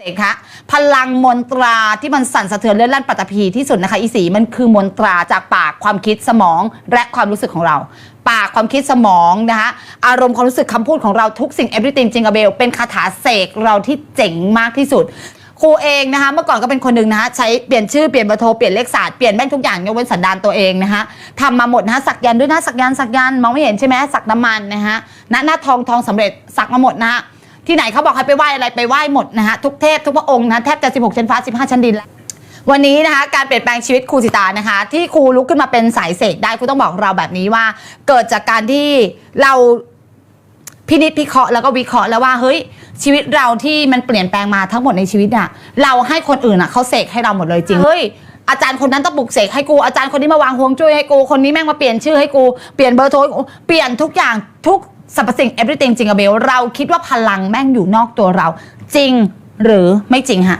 เสกคะพลังมนตราที่มันสั่นสะเทือนเลื่อนลั่นปัตตภีที่สุดนะคะ อีสีมันคือมนตราจากปากความคิดสมองและความรู้สึกของเรา ปากความคิดสมองนะคะอารมณ์ความรู้สึกคำพูดของเราทุกสิ่ง everything จิงกับเบลเป็นคาถาเสกเราที่เจ๋งมากที่สุดครูเองนะคะเมื่อก่อนก็เป็นคนหนึ่งนะคะใช้เปลี่ยนชื่อเปลี่ยนเบอร์โทรเปลี่ยนเลขศาสตร์เปลี่ยนแม่งทุกอย่างยกเว้นสันดานตัวเองนะคะทำมาหมดนะคะสักยันด้วยนะสักยันสักยันมองไม่เห็นใช่ไหมสักน้ำมันนะคะหน้าหน้าทองทองสำเร็จสักมาหมดนะคะ ที่ไหนเขาบอกให้ไปไหว้อะไรไปไหว้หมดนะคะทุกเทพทุกพระองค์นะแทบจะ 16 ชั้นฟ้า 15 ชั้นดินแล้ววันนี้นะคะการเปลี่ยนแปลงชีวิตครูสิตานะคะ ที่ครูลุกขึ้นมาเป็นสายเสกได้ครูต้องบอกเราแบบนี้ว่า เกิดจากการที่เราพินิจพิเคราะห์แล้วก็วิเคราะห์แล้วว่าเฮ้ยชีวิตเราที่มันเปลี่ยนแปลงมาทั้งหมดในชีวิตอะเราให้คนอื่นอะเขาเสกให้เราหมดเลยจริงเฮ้ยอาจารย์คนนั้นต้องปลุกเสกให้กูอาจารย์คนนี้มาวางห่วงจุ้ยให้กูคนนี้แม่งมาเปลี่ยนชื่อให้กูเปลี่ยนเบอร์โทรเปลี่ยนทุกอย่างทุก สรรพสิ่ง everything จริงอะเบลเราคิดว่าพลังแม่งอยู่นอกตัวเรา จริงหรือไม่จริงฮะ